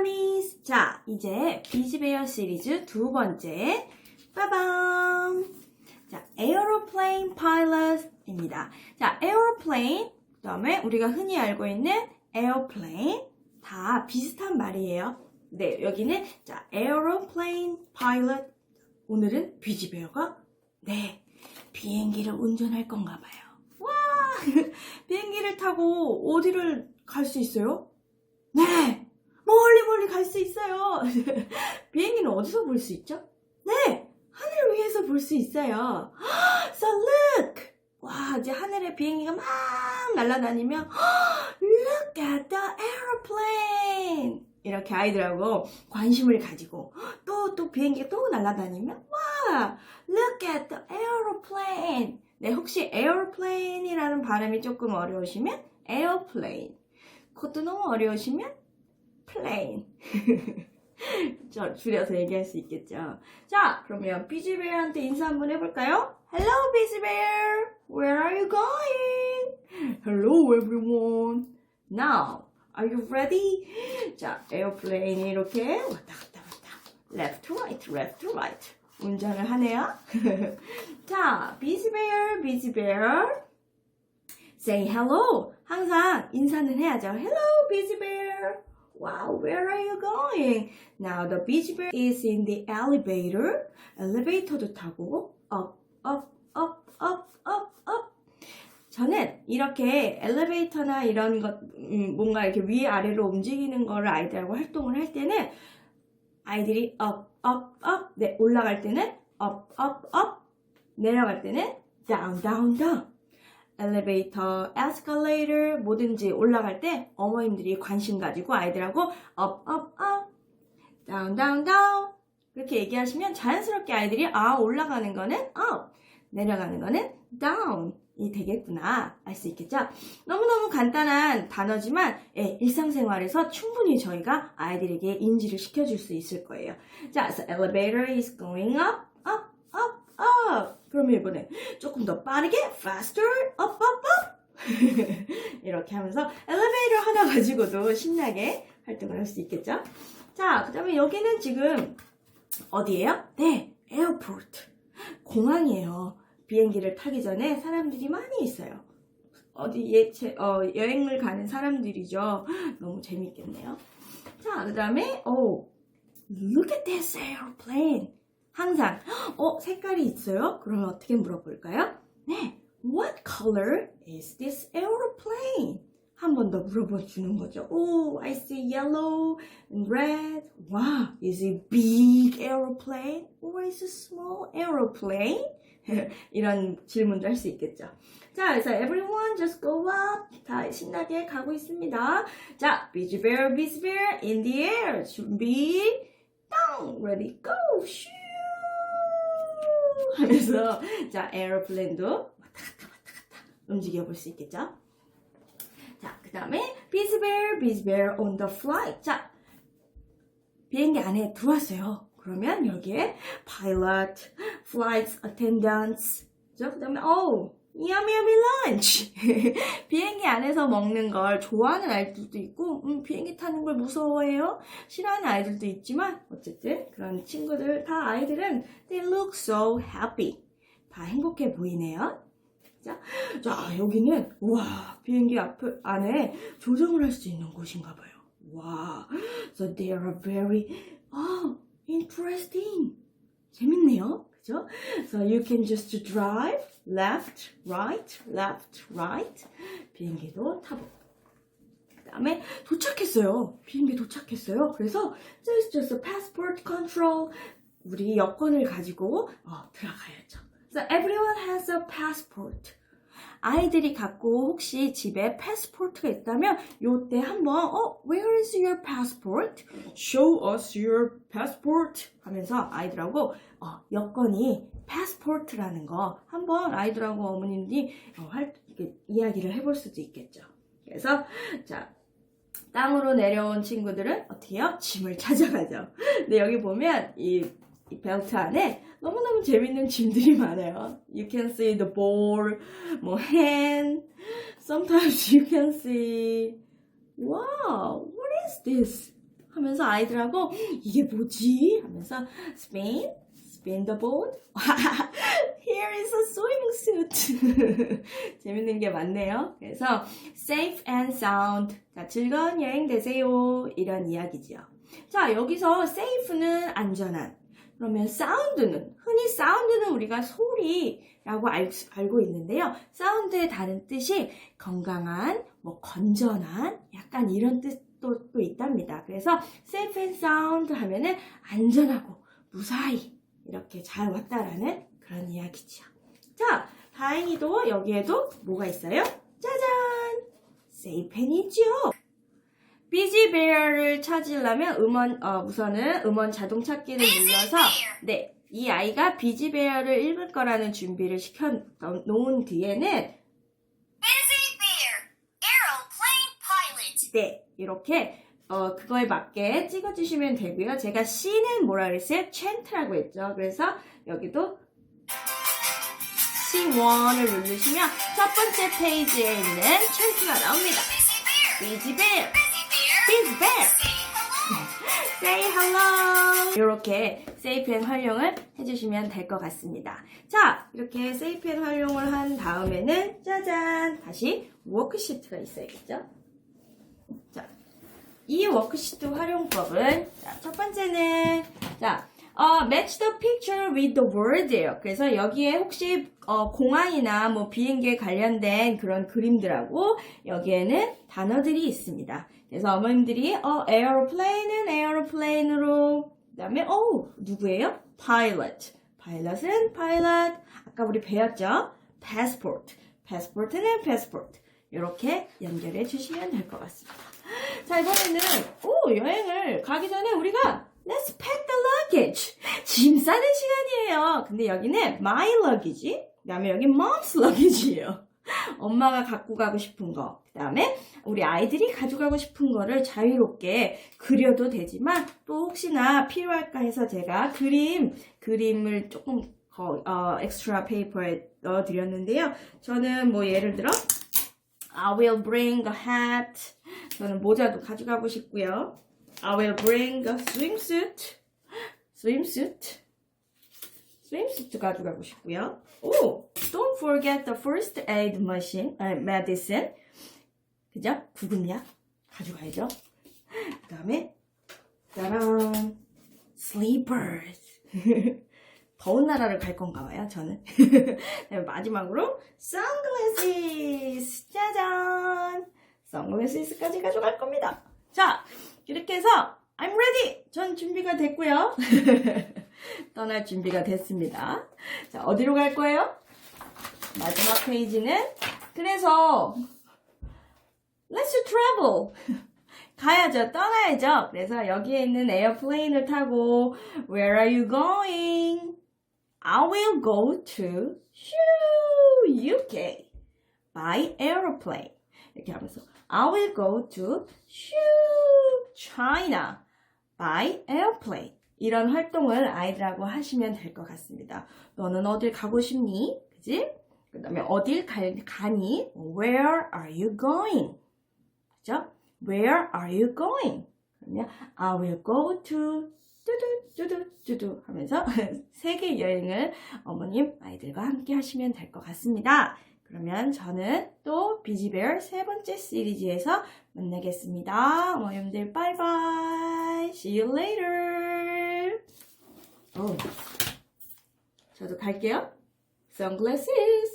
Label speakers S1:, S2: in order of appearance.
S1: bunnies. 자, 이제 비즈베어 시리즈 두 번째. 빠밤. 자, aeroplane pilot입니다. 자, aeroplane. 그 다음에 우리가 흔히 알고 있는 airplane. 다 비슷한 말이에요. 네, 여기는 자, aeroplane pilot. 오늘은 비즈베어가 네, 비행기를 운전할 건가 봐요. 와! 비행기를 타고 어디를 갈 수 있어요? 네! 멀리 갈 수 있어요. 비행기는 어디서 볼 수 있죠? 네! 하늘 위에서 볼 수 있어요. So look! 와, 이제 하늘에 비행기가 막 날아다니면 Look at the airplane! 이렇게 아이들하고 관심을 가지고 또, 또 비행기가 또 날아다니면 와! Look at the airplane! 네, 혹시 airplane이라는 발음이 조금 어려우시면 airplane. 그것도 너무 어려우시면 저 줄여서 얘기할 수 있겠죠. 자, 그러면 비즈베어한테 인사 한번 해볼까요? Hello, 비즈베어. Where are you going? Hello, everyone. Now, are you ready? 자, 에어플레인이 이렇게 왔다 갔다 왔다. Left to right, left to right. 운전을 하네요. 자, 비즈베어, 비즈베어. Say hello. 항상 인사는 해야죠. Hello, bear. Wow, where are you going? Now the busy bear is in the elevator. 엘리베이터도 타고 up, up, up, up, up, up. 저는 이렇게 엘리베이터나 이런 것, 음, 뭔가 이렇게 위 아래로 움직이는 거를 아이들하고 활동을 할 때는 아이들이 up, up, up, 네, 올라갈 때는 up, up, up, 내려갈 때는 down, down, down. 엘리베이터, 에스컬레이터 뭐든지 올라갈 때 어머님들이 관심 가지고 아이들하고 up, up, up, down, down, down 그렇게 얘기하시면 자연스럽게 아이들이 아 올라가는 거는 up, 내려가는 거는 down이 되겠구나 알 수 있겠죠? 너무너무 간단한 단어지만 예, 일상생활에서 충분히 저희가 아이들에게 인지를 시켜줄 수 있을 거예요. 자, so elevator is going up. 그러면 이번에 조금 더 빠르게 faster, up, up, up. 이렇게 하면서 엘리베이터 하나 가지고도 신나게 활동을 할 수 있겠죠? 자, 그 다음에 여기는 지금 어디예요? 네, 에어포트. 공항이에요. 비행기를 타기 전에 사람들이 많이 있어요. 어디 예, 제, 어, 여행을 가는 사람들이죠. 너무 재밌겠네요. 자, 그 다음에, 오, look at this airplane. 항상, 어, 색깔이 있어요? 그러면 어떻게 물어볼까요? 네, what color is this airplane? 한 번 더 물어봐 주는 거죠. Oh, I see yellow and red. Wow, is it big airplane or is it small airplane? 이런 질문도 할 수 있겠죠. 자, 그래서 everyone just go up. 다 신나게 가고 있습니다. 자, busy bear, busy bear in the air. 준비, down, ready, go, 슈 하면서 자, 에어플랜도 왔다 갔다 왔다 갔다 움직여 볼 수 있겠죠. 자, 그 다음에 bear, busy bear on the flight. 자, 비행기 안에 들어왔어요. 그러면 여기에 pilot, flight attendants. 그 다음에 oh, yummy yummy lunch. 비행기 안에서 먹는 걸 좋아하는 아이들도 있고, 음, 비행기 타는 걸 무서워해요. 싫어하는 아이들도 있지만, 어쨌든 그런 친구들 다 아이들은 they look so happy. 다 행복해 보이네요. 자, 자 여기는 와 비행기 앞 안에 조정을 할 수 있는 곳인가 봐요. 와, so they are very oh interesting. 재밌네요. 그죠? So you can just drive left, right, left, right. 비행기도 타보고. 그 다음에 도착했어요. 비행기 도착했어요. 그래서 just just passport control. 우리 여권을 가지고 어, 들어가야죠. So everyone has a passport. 아이들이 갖고 혹시 집에 패스포트가 있다면 요때 한번 어 where is your passport? Show us your passport 하면서 아이들하고 어, 여권이 passport라는 거 한번 아이들하고 어머님들이 어, 할, 이야기를 해볼 수도 있겠죠. 그래서 자 땅으로 내려온 친구들은 어떻게 해요? 짐을 찾아가죠. 근데 여기 보면 이, 이 벨트 안에 너무너무 재밌는 짐들이 많아요. You can see the ball, 뭐 hand. Sometimes you can see, wow, what is this? 하면서 아이들하고 이게 뭐지? 하면서 spin, spin the boat. Here is a swimming suit. 재밌는 게 많네요. 그래서 safe and sound. 자, 즐거운 여행 되세요. 이런 이야기지요. 자, 여기서 safe는 안전한. 그러면 사운드는 흔히 사운드는 우리가 소리라고 알, 알고 있는데요. 사운드의 다른 뜻이 건강한, 뭐 건전한, 약간 이런 뜻도 또 있답니다. 그래서 safe and sound 하면은 안전하고 무사히 이렇게 잘 왔다라는 그런 이야기지요. 자, 다행히도 여기에도 뭐가 있어요? 짜잔! 세이펜이죠. 비지베어를 찾으려면 음원 어, 우선은 음원 자동 찾기를 눌러서 네, 이 아이가 비지베어를 읽을 거라는 준비를 시켜 놓은 뒤에는. 네, 이렇게 어, 그거에 맞게 찍어주시면 되고요. 제가 C는 뭐라 그랬어요? chan트라고 했죠. 그래서 여기도 C1을 누르시면 첫 번째 페이지에 있는 chan트가 나옵니다.
S2: Bear,
S1: Busy Bear.
S2: say hello.
S1: 이렇게 세이펜 활용을 해주시면 될 것 같습니다. 자, 이렇게 세이펜 활용을 한 다음에는 짜잔 다시 워크시트가 있어야겠죠? 자, 이 워크시트 활용법은 자, 첫 번째는 자, 어, match the picture with the word예요. 그래서 여기에 혹시 어, 공항이나 뭐 비행기에 관련된 그런 그림들하고 여기에는 단어들이 있습니다. 그래서 어머님들이 어, aeroplane은 aeroplane으로 그다음에 어 누구예요? pilot. pilot은 pilot. 아까 우리 배웠죠? passport. passport는 passport. 이렇게 연결해 주시면 될 것 같습니다. 자, 이번에는, 오, 여행을 가기 전에 우리가, let's pack luggage. 짐 싸는 시간이에요. 근데 여기는 my luggage. 그 다음에 여기 mom's luggage예요. 엄마가 갖고 가고 싶은 거. 그 다음에 우리 아이들이 가져가고 싶은 거를 자유롭게 그려도 되지만 또 혹시나 필요할까 해서 제가 그림, 그림을 조금 어, 어, 엑스트라 페이퍼에 넣어드렸는데요. 저는 뭐 예를 들어 I will bring a hat. 저는 모자도 가져가고 싶고요. I will bring a swimsuit. Swimsuit. swimsuit 가져가고 싶고요. 오, don't forget the first aid machine, 아, medicine. 그죠? 구급약 가져가야죠. 그 다음에 짜란 sleepers. 더운 나라를 갈 건가 봐요, 저는. 마지막으로 sunglasses. 짜잔. 선글라스까지 가져갈 겁니다. 자, 이렇게 해서 I'm ready. 전 준비가 됐고요. 떠날 준비가 됐습니다. 자, 어디로 갈 거예요? 마지막 페이지는 그래서 Let's travel. 가야죠. 떠나야죠. 그래서 여기에 있는 에어플레인을 타고 Where are you going? I will go to UK by aeroplane. 이렇게 하면서 I will go to China by airplane. 이런 활동을 아이들하고 하시면 될 것 같습니다. 너는 어딜 가고 싶니? 그지? 그 다음에 어딜 갈, 가니? Where are you going? 그죠? Where are you going? 그러면 I will go to 뚜두 뚜두 뚜두 하면서 세계 여행을 어머님 아이들과 함께 하시면 될 것 같습니다. 그러면 저는 또 비지베어 세 번째 시리즈에서 만나겠습니다. 어머님들 바이바이. See you later. 오, 저도 갈게요. Sunglasses.